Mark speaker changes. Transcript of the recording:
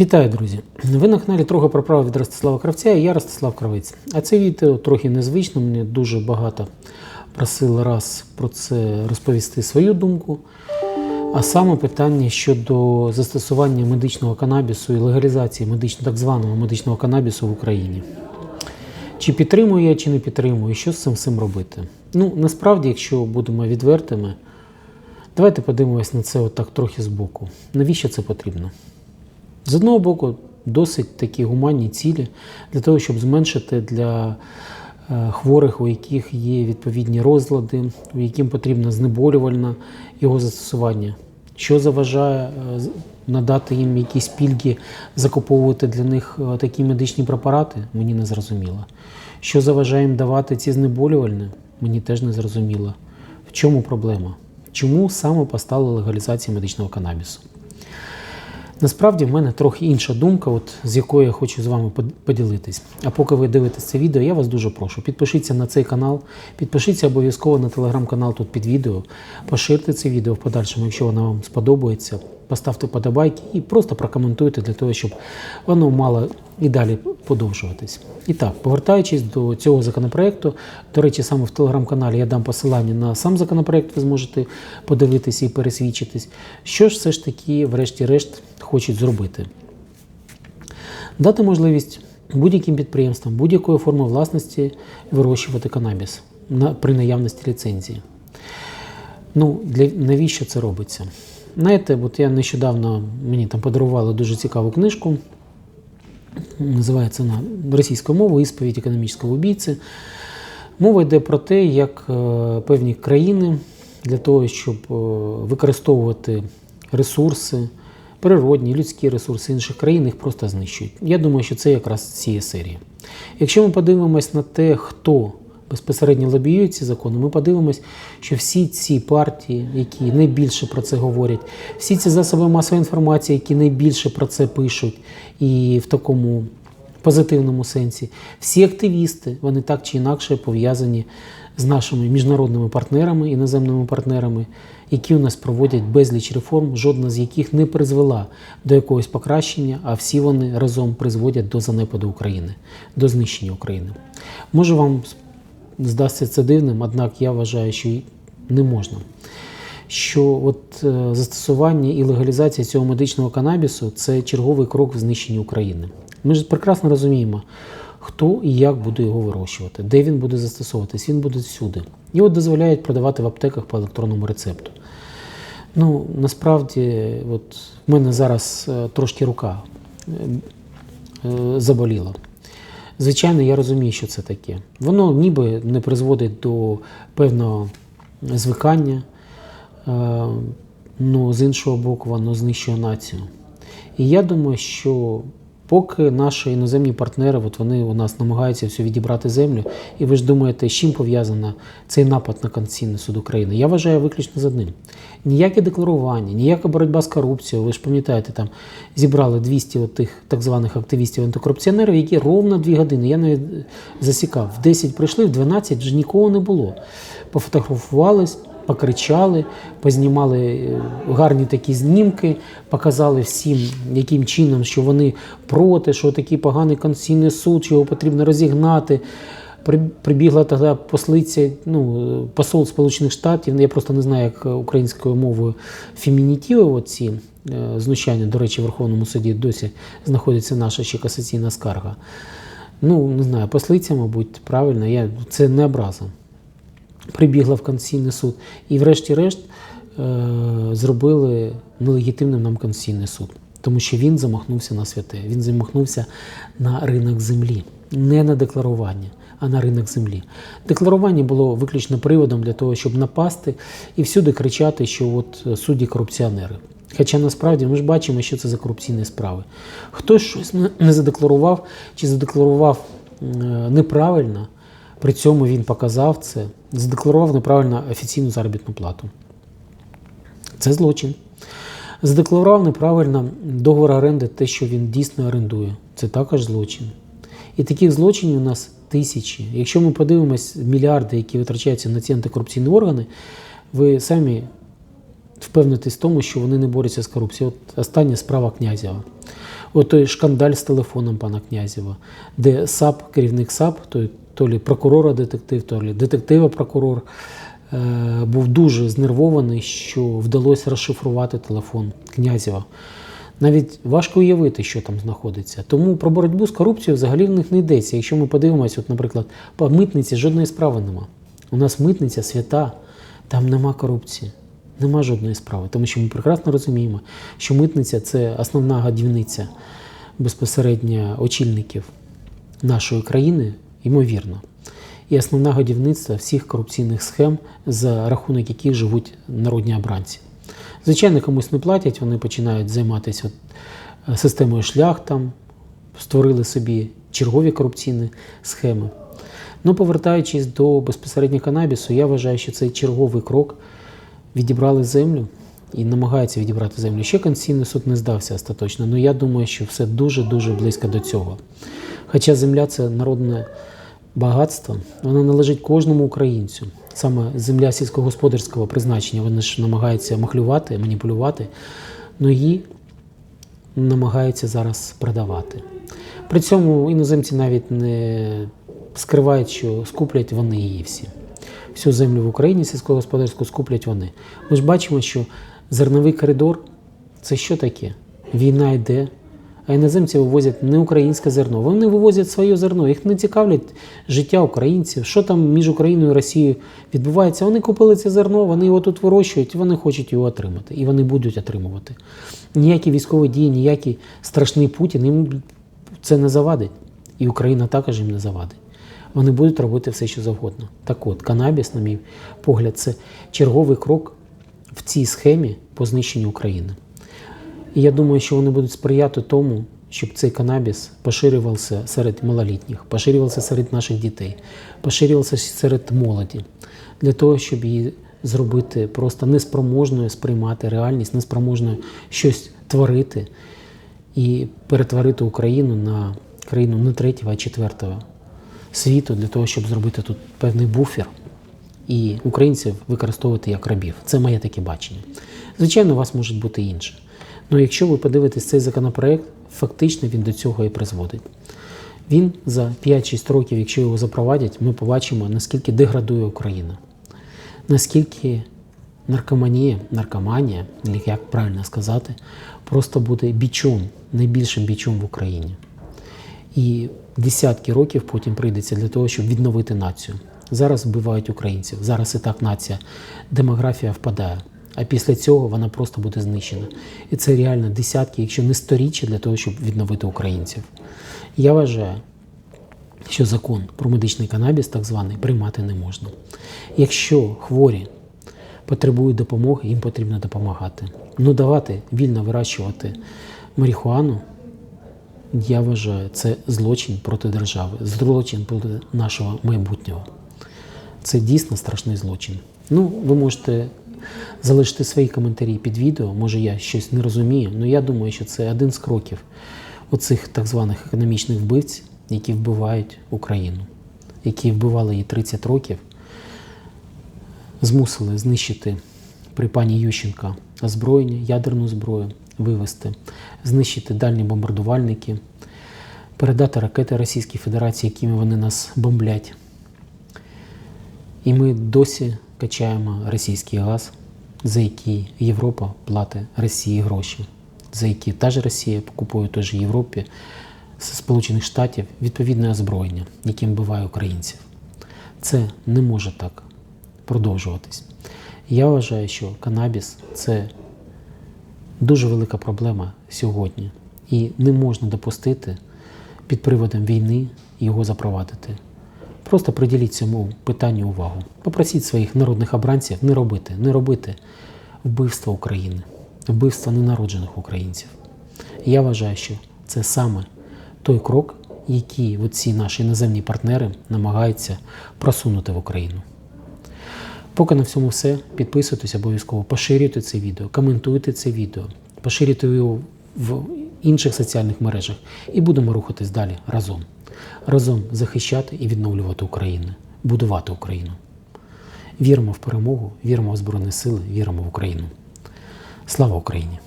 Speaker 1: Вітаю, друзі! Ви на каналі трохи про право від Ростислава Кравця і я Ростислав Кравець. А це відео трохи незвично. Мені дуже багато просили раз про це розповісти свою думку. А саме питання щодо застосування медичного канабісу і легалізації медично, так званого медичного канабісу в Україні. Чи підтримую я, чи не підтримую, що з цим всім робити? Ну, насправді, якщо будемо відвертими, давайте подивимось на це отак трохи збоку. Навіщо це потрібно? З одного боку, досить такі гуманні цілі для того, щоб зменшити для е, хворих, у яких є відповідні розлади, у яким потрібно знеболювальне його застосування. Що заважає е, надати їм якісь пільги, закуповувати для них е, такі медичні препарати, мені не зрозуміло. Що заважає їм давати ці знеболювальні, мені теж не зрозуміло. В чому проблема? Чому саме постала легалізація медичного канабісу? Насправді в мене трохи інша думка, от, з якою я хочу з вами под- поділитись. А поки ви дивитесь це відео, я вас дуже прошу. Підпишіться на цей канал, підпишіться обов'язково на телеграм-канал тут під відео, поширте це відео в подальшому, якщо воно вам сподобається. Поставте подобайки і просто прокоментуйте для того, щоб воно мало і далі подовжуватись. І так, повертаючись до цього законопроекту, до речі, саме в телеграм-каналі я дам посилання на сам законопроект, ви зможете подивитися і пересвідчитись, що ж все ж таки, врешті-решт, хочуть зробити. Дати можливість будь-яким підприємствам будь-якої форми власності вирощувати канабіс на, при наявності ліцензії. Ну, для, навіщо це робиться? Знаєте, от я нещодавно мені там подарували дуже цікаву книжку. Називається вона російською мовою Ісповідь економічного убійці. Мова йде про те, як е, певні країни для того, щоб е, використовувати ресурси, природні, людські ресурси інших країн, їх просто знищують. Я думаю, що це якраз цієї серії. Якщо ми подивимось на те, хто безпосередньо лобіює ці закони, ми подивимось, що всі ці партії, які найбільше про це говорять, всі ці засоби масової інформації, які найбільше про це пишуть, і в такому позитивному сенсі, всі активісти, вони так чи інакше пов'язані з нашими міжнародними партнерами, іноземними партнерами, які у нас проводять безліч реформ, жодна з яких не призвела до якогось покращення, а всі вони разом призводять до занепаду України, до знищення України. Може вам здасться це дивним, однак я вважаю, що не можна. Що от е, застосування і легалізація цього медичного канабісу це черговий крок в знищенні України. Ми ж прекрасно розуміємо, хто і як буде його вирощувати, де він буде застосовуватись, він буде всюди. Його дозволяють продавати в аптеках по електронному рецепту. Ну, насправді, от в мене зараз е, трошки рука е, заболіла. Звичайно, я розумію, що це таке. Воно ніби не призводить до певного звикання, е, ну, з іншого боку, воно знищує націю. І я думаю, що поки наші іноземні партнери, от вони у нас намагаються все відібрати землю, і ви ж думаєте, з чим пов'язано цей напад на Конституційний суд України? Я вважаю виключно з одним. Ніяке декларування, ніяка боротьба з корупцією. Ви ж пам'ятаєте, там зібрали 200 от тих так званих активістів антикорупціонерів, які ровно 2 години. Я навіть засікав, в 10 прийшли, в 12 вже нікого не було. Пофотографувались, покричали, познімали е, гарні такі знімки, показали всім, яким чином, що вони проти, що такий поганий конституційний суд, що його потрібно розігнати. Прибігла тоді послиця, ну, посол Сполучених Штатів, я просто не знаю, як українською мовою фемінітиви оці е, знущання, до речі, в Верховному суді досі знаходиться наша ще касаційна скарга. Ну, не знаю, послиця, мабуть, правильно, я, це не образа прибігла в Конституційний суд. І врешті-решт е, зробили нелегітимним нам Конституційний суд, тому що він замахнувся на святе. Він замахнувся на ринок землі, не на декларування, а на ринок землі. Декларування було виключно приводом для того, щоб напасти і всюди кричати, що от судді корупціонери. Хоча насправді ми ж бачимо, що це за корупційні справи. Хтось щось не- не задекларував чи задекларував е, неправильно, при цьому він показав це, задекларував неправильно офіційну заробітну плату. Це злочин. Задекларував неправильно договор оренди, те, що він дійсно орендує. Це також злочин. І таких злочинів у нас тисячі. Якщо ми подивимось мільярди, які витрачаються на ці антикорупційні органи, ви самі впевнитесь в тому, що вони не борються з корупцією. От остання справа Князєва. От той шкандаль з телефоном пана Князєва, де САП, керівник САП, той то лі прокурора детектив, то лі детектива прокурор, е, був дуже знервований, що вдалося розшифрувати телефон Князєва. Навіть важко уявити, що там знаходиться. Тому про боротьбу з корупцією взагалі в них не йдеться. Якщо ми подивимося, от, наприклад, по митниці жодної справи нема. У нас митниця свята, там нема корупції, нема жодної справи. Тому що ми прекрасно розуміємо, що митниця це основна гадівниця безпосередньо очільників нашої країни, ймовірно. І основна годівниця всіх корупційних схем, за рахунок яких живуть народні обранці. Звичайно, комусь не платять, вони починають займатися от, е, системою шлях, там, створили собі чергові корупційні схеми. Ну, повертаючись до безпосередньо канабісу, я вважаю, що цей черговий крок відібрали землю і намагаються відібрати землю. Ще Конституційний суд не здався остаточно, але я думаю, що все дуже-дуже близько до цього. Хоча земля це народне багатство, вона належить кожному українцю. Саме земля сільськогосподарського призначення, вони ж намагаються махлювати, маніпулювати, але її намагаються зараз продавати. При цьому іноземці навіть не скривають, що скуплять вони її всі. Всю землю в Україні сільськогосподарську скуплять вони. Ми ж бачимо, що зерновий коридор це що таке? Війна йде, а іноземці вивозять не українське зерно. Вони вивозять своє зерно. Їх не цікавлять життя українців, що там між Україною і Росією відбувається. Вони купили це зерно, вони його тут вирощують, вони хочуть його отримати. І вони будуть отримувати. Ніякі військові дії, ніякий страшний Путін їм це не завадить. І Україна також їм не завадить. Вони будуть робити все, що завгодно. Так от, канабіс, на мій погляд, це черговий крок в цій схемі по знищенню України. І я думаю, що вони будуть сприяти тому, щоб цей канабіс поширювався серед малолітніх, поширювався серед наших дітей, поширювався серед молоді, для того, щоб її зробити просто неспроможною сприймати реальність, неспроможною щось творити і перетворити Україну на країну не третього, а четвертого світу для того, щоб зробити тут певний буфер і українців використовувати як рабів. Це моє таке бачення. Звичайно, у вас може бути інше. Ну якщо ви подивитесь цей законопроект, фактично він до цього і призводить. Він за 5-6 років, якщо його запровадять, ми побачимо, наскільки деградує Україна, наскільки наркоманія, наркоманія, як правильно сказати, просто буде бічом, найбільшим бічом в Україні. І десятки років потім прийдеться для того, щоб відновити націю. Зараз вбивають українців. Зараз і так нація, демографія впадає. А після цього вона просто буде знищена. І це реально десятки, якщо не сторіччя, для того, щоб відновити українців. Я вважаю, що закон про медичний канабіс, так званий, приймати не можна. Якщо хворі потребують допомоги, їм потрібно допомагати. Ну давати вільно вирощувати марихуану, я вважаю, це злочин проти держави, злочин проти нашого майбутнього. Це дійсно страшний злочин. Ну, ви можете залишити свої коментарі під відео. Може, я щось не розумію, але я думаю, що це один з кроків оцих так званих економічних вбивць, які вбивають Україну, які вбивали її 30 років, змусили знищити при пані Ющенка озброєння, ядерну зброю, вивести, знищити дальні бомбардувальники, передати ракети Російській Федерації, якими вони нас бомблять. І ми досі качаємо російський газ, за який Європа платить Росії гроші, за які та ж Росія купує той Європі з Сполучених Штатів відповідне озброєння, яким вбиває українців. Це не може так продовжуватись. Я вважаю, що канабіс це дуже велика проблема сьогодні, і не можна допустити під приводом війни його запровадити. Просто приділіть цьому питанню увагу. Попросіть своїх народних обранців не робити, не робити вбивства України, вбивства ненароджених українців. Я вважаю, що це саме той крок, який ці наші іноземні партнери намагаються просунути в Україну. Поки на всьому все. Підписуйтесь обов'язково, поширюйте це відео, коментуйте це відео, поширюйте його в інших соціальних мережах і будемо рухатись далі разом. Разом захищати і відновлювати Україну, будувати Україну. Віримо в перемогу, віримо в Збройні Сили, віримо в Україну. Слава Україні!